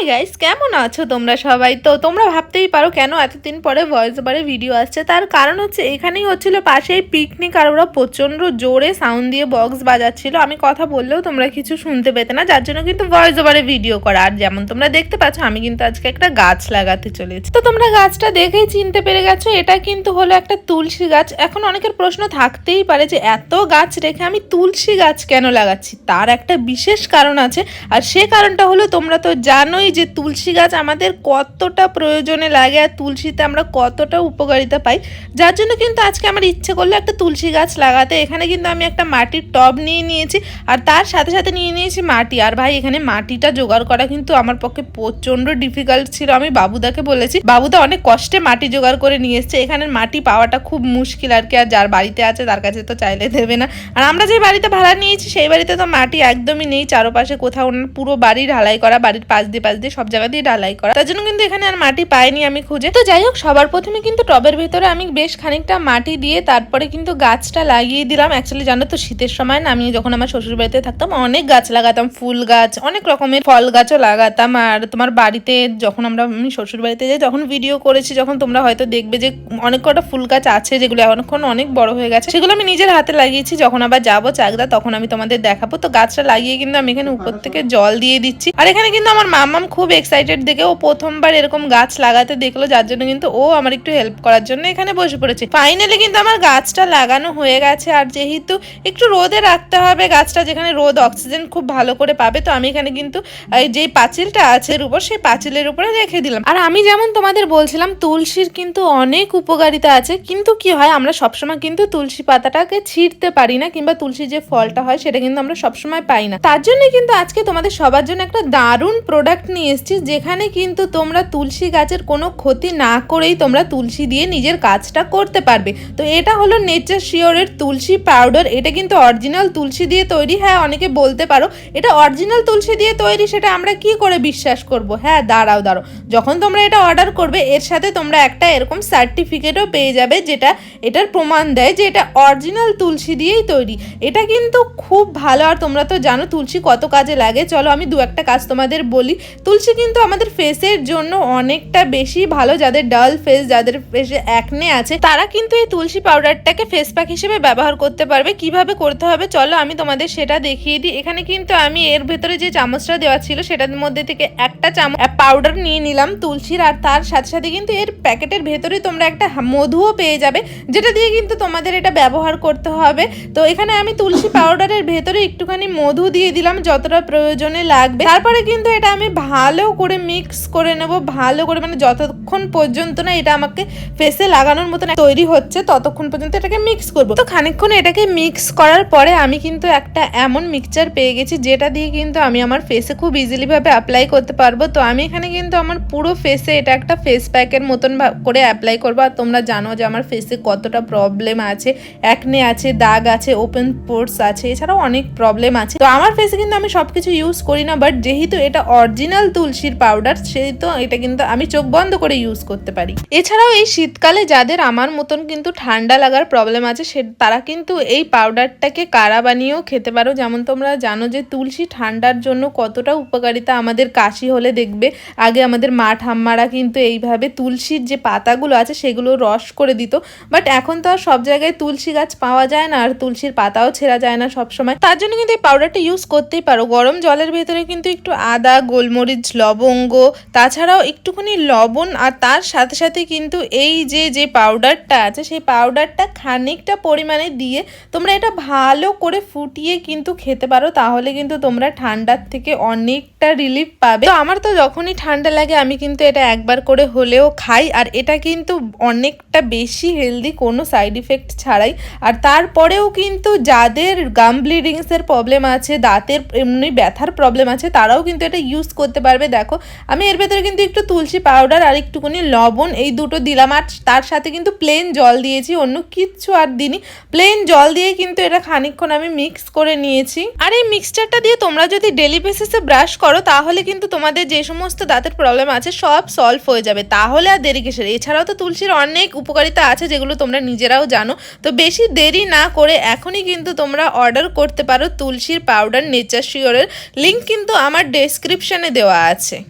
Hi guys কেমন আছো তোমরা সবাই? তো তোমরা ভাবতেই পারো কেন এতদিন পরে ভয়েস ওভারে ভিডিও আসছে। তার কারণ হচ্ছে এখানেই হচ্ছিল পাশেই পিকনিক আর ওরা প্রচণ্ড জোরে সাউন্ড দিয়ে বক্স বাজাচ্ছিল। আমি কথা বললেও তোমরা কিছু শুনতে পেতে না, যার জন্য কিন্তু ভয়েস ওভারে ভিডিও করা। আর যেমন তোমরা দেখতে পাচ্ছ, আমি কিন্তু আজকে একটা গাছ লাগাতে চলেছি। তো তোমরা গাছটা দেখেই চিনতে পেরে গেছো, এটা কিন্তু হলো একটা তুলসী গাছ। এখন অনেকের প্রশ্ন থাকতেই পারে যে এত গাছ রেখে আমি তুলসী গাছ কেন লাগাচ্ছি? তার একটা বিশেষ কারণ আছে। আর সে কারণটা হলো তোমরা তো জানোই যে তুলসী গাছ আমাদের কতটা প্রয়োজনে লাগে আর তুলসীতে আমরা কতটা উপকারিতা পাই, যার জন্য কিন্তু আজকে আমার ইচ্ছে করল একটা তুলসী গাছ লাগাতে। এখানে কিন্তু আমি একটা মাটির টব নিয়ে নিয়েছি আর তার সাথে সাথে নিয়ে নিয়েছি মাটি। আর ভাই, এখানে মাটিটা জোগাড় করা কিন্তু আমার পক্ষে প্রচণ্ড ডিফিকাল্ট ছিল। আমি বাবুদাকে বলেছি, বাবুদা, অনেক কষ্টে মাটি জোগাড় করে নিয়ে এসছে। এখানে মাটি পাওয়াটা খুব মুশকিল আর কি। আর যার বাড়িতে আছে, তার কাছে তো চাইলে দেবে না। আর আমরা যে বাড়িতে ভাড়া নিয়েছি, সেই বাড়িতে তো মাটি একদমই নেই। চারপাশে কোথাও পুরো বাড়ি ঢালাই করা, বাড়ির পাশ দিয়ে পাশ দিয়ে সব জায়গা দিয়ে ঢালাই করা। তার জন্য কিন্তু এখানে আর মাটি পাইনি আমি খুঁজে। তো যাই হোক সবার প্রথমে কিন্তু টবের ভেতরে আমি বেশ খানিকটা মাটি দিয়ে তারপরে কিন্তু গাছটা লাগিয়ে দিলাম। অ্যাকচুয়ালি জানো তো শীতের সময় না আমি যখন আমার শ্বশুর বাড়িতে থাকতাম অনেক গাছ লাগাতাম ফুল গাছ অনেক রকমের ফল গাছও লাগাতাম। আর তোমার বাড়িতে যখন আমরা আমি শ্বশুর বাড়িতে যাই যখন ভিডিও করেছি যখন তোমরা হয়তো দেখবে যে অনেক কটা ফুল গাছ আছে যেগুলো এখন অনেক বড় হয়ে গেছে সেগুলো আমি নিজের হাতে লাগিয়েছি। যখন আবার যাব চাকদা তখন আমি তোমাদের দেখাবো। তো গাছটা লাগিয়ে কিন্তু আমি এখানে উপর থেকে জল দিয়ে দিচ্ছি। আর এখানে কিন্তু আমার মামাম খুব এক্সাইটেড দেখে ও প্রথমবার এরকম গাছ লাগাতে দেখল, যার জন্য কিন্তু ও আমার একটু হেল্প করার জন্য এখানে বসে পড়েছে। ফাইনালি কিন্তু আমার গাছটা লাগানো হয়ে গেছে, আর যেহেতু একটু রোদে রাখতে হবে, গাছটা যেখানে রোদ অক্সিজেন খুব ভালো করে পাবে, তো আমি এখানে কিন্তু এই যে পাঁচিলটা আছে এর উপর, সেই পাঁচিলের উপরে রেখে দিলাম। আর আমি যেমন তোমাদের বলছিলাম, তুলসীর কিন্তু অনেক উপকারিতা আছে, কিন্তু কি হয়, আমরা সবসময় কিন্তু তুলসী পাতাটাকে ছিঁড়তে পারি না, কিংবা তুলসী যে ফলটা হয়, সেটা কিন্তু আমরা সবসময় পাই না। তার জন্য কিন্তু আজকে তোমাদের সবার জন্য একটা দারুণ প্রোডাক্ট নিয়ে এসেছি যেখানে কিন্তু তোমরা তুলসী গাছের কোনো ক্ষতি না করেই তোমরা তুলসী দিয়ে নিজের কাজটা করতে পারবে। তো এটা হলো নেচার শিওরের তুলসী পাউডার এটা কিন্তু অরিজিনাল তুলসী দিয়ে তৈরি। হ্যাঁ অনেকে বলতে পারো, এটা অরিজিনাল তুলসী দিয়ে তৈরি, সেটা আমরা কি করে বিশ্বাস করব? হ্যাঁ দাঁড়াও দাঁড়াও। যখন তোমরা এটা অর্ডার করবে, এর সাথে তোমরা একটা এরকম সার্টিফিকেটও পেয়ে যাবে, যেটা এটার প্রমাণ দেয় যে এটা অরিজিনাল তুলসী দিয়েই তৈরি। এটা কিন্তু খুব ভালো, আর তোমরা তো জানো তুলসী কত কাজে লাগে। চলো আমি দু একটা কাজ তোমাদের বলি। তুলসী কিন্তু আমাদের ফেসের জন্য অনেকটা বেশি ভালো, যাদের ডাল ফেস যাদের ফেসে অ্যাকনে আছে, তারা কিন্তু এই তুলসী পাউডারটাকে ফেস প্যাক হিসেবে ব্যবহার করতে পারবে। কীভাবে করতে হবে? চলো আমি তোমাদের সেটা দেখিয়ে দিই। এখানে কিন্তু আমি এর ভেতরে যে চামচটা দেওয়া ছিল, সেটার মধ্যে থেকে একটা চামচ পাউডার নিয়ে নিলাম তুলসীর, আর তার সাথে সাথে কিন্তু এর প্যাকেটের ভেতরে তোমরা একটা মধুও পেয়ে যাবে, যেটা দিয়ে কিন্তু তোমাদের এটা ব্যবহার করতে হবে। তো এখানে আমি তুলসী পাউডারের ভেতরে একটুখানি মধু দিয়ে দিলাম, যতটা প্রয়োজনে লাগবে। তারপরে কিন্তু এটা আমি ভালো করে মিক্স করে নেব, ভালো করে মানে যতক্ষণ পর্যন্ত না এটা আমাকে ফেসে লাগানোর মতন তৈরি হচ্ছে, ততক্ষণ পর্যন্ত এটাকে মিক্স করব। তো খানিকক্ষণ এটাকে মিক্স করার পরে আমি কিন্তু একটা এমন মিক্সচার পেয়ে গেছি, যেটা দিয়ে কিন্তু আমি আমার ফেসে খুব ইজিলিভাবে অ্যাপ্লাই করতে পারব। তো আমি এখানে কিন্তু আমার পুরো ফেসে এটা একটা ফেস প্যাকের মতন করে অ্যাপ্লাই করব। আর তোমরা জানো যে আমার ফেসে কতটা প্রবলেম আছে অ্যাকনে আছে, দাগ আছে ওপেন পোর্টস আছে, এছাড়াও অনেক প্রবলেম আছে। তো আমার ফেসে কিন্তু আমি সব কিছু ইউজ করি না বাট যেহেতু এটা অরিজিনাল তুলসীর পাউডার সেই তো এটা কিন্তু আমি চোখ বন্ধ করে ইউজ করতে পারি। এছাড়াও এই শীতকালে যাদের আমার মতন কিন্তু ঠান্ডা লাগার প্রবলেম আছে, সে তারা কিন্তু এই পাউডারটাকে কারা বানিয়েও খেতে পারো। যেমন তোমরা জানো যে তুলসী ঠান্ডার জন্য কতটা উপকারিতা আমাদের কাশি হলে দেখবে। আগে আমাদের মা ঠাম্মারা কিন্তু এইভাবে তুলসীর যে পাতাগুলো আছে, সেগুলো রস করে দিত। বাট এখন তো আর সব জায়গায় তুলসী গাছ পাওয়া যায় না, আর তুলসীর পাতাও ছেঁড়া যায় না সব সময় তার জন্য কিন্তু এই পাউডারটা ইউজ করতেই পারো। গরম জলের ভেতরে কিন্তু একটু আদা, গোলমরিচ লবঙ্গ, তাছাড়াও একটুখানি লবণ আর তার সাথে সাথে কিন্তু এই যে যে পাউডারটা আছে, সেই পাউডারটা খানিকটা পরিমাণে দিয়ে তোমরা এটা ভালো করে ফুটিয়ে কিন্তু খেতে পারো। তাহলে কিন্তু তোমরা ঠান্ডার থেকে অনেকটা রিলিফ পাবে। তো আমার তো যখনই ঠান্ডা লাগে, আমি কিন্তু এটা একবার করে হলেও খাই। আর এটা কিন্তু অনেকটা বেশি হেলদি কোনো সাইড ইফেক্ট ছাড়াই। আর তারপরেও কিন্তু যাদের গাম ব্লিডিংসের প্রবলেম আছে, দাঁতের এমনি ব্যথার প্রবলেম আছে, তারাও কিন্তু এটা ইউজ করতে পারবে, দেখো। আমি এর ভেতরে কিন্তু একটু তুলসী পাউডার আর একটুখানি লবণ, এই দুটো দিলাম। আর তার সাথে কিন্তু প্লেন জল দিয়েছি, অন্য কিচ্ছু আর দিনই প্লেন জল দিয়ে কিন্তু এটা খানিকক্ষণ আমি মিক্স করে নিয়েছি। আর এই মিক্সচারটা দিয়ে তোমরা যদি ডেলি বেসিসে ব্রাশ করো, তাহলে কিন্তু তোমাদের যে সমস্ত দাঁতের প্রবলেম আছে, সব সলভ হয়ে যাবে। তাহলে আর দেরি কিসের? এছাড়াও তো তুলসীর অনেক উপকারিতা আছে, যেগুলো তোমরা নিজেরাও জানো। তো বেশি দেরি না করে এখনই কিন্তু তোমরা অর্ডার করতে পারো তুলসীর পাউডার নেচার শিওরের লিঙ্ক কিন্তু আমার ডেসক্রিপশনে দেওয়া আছে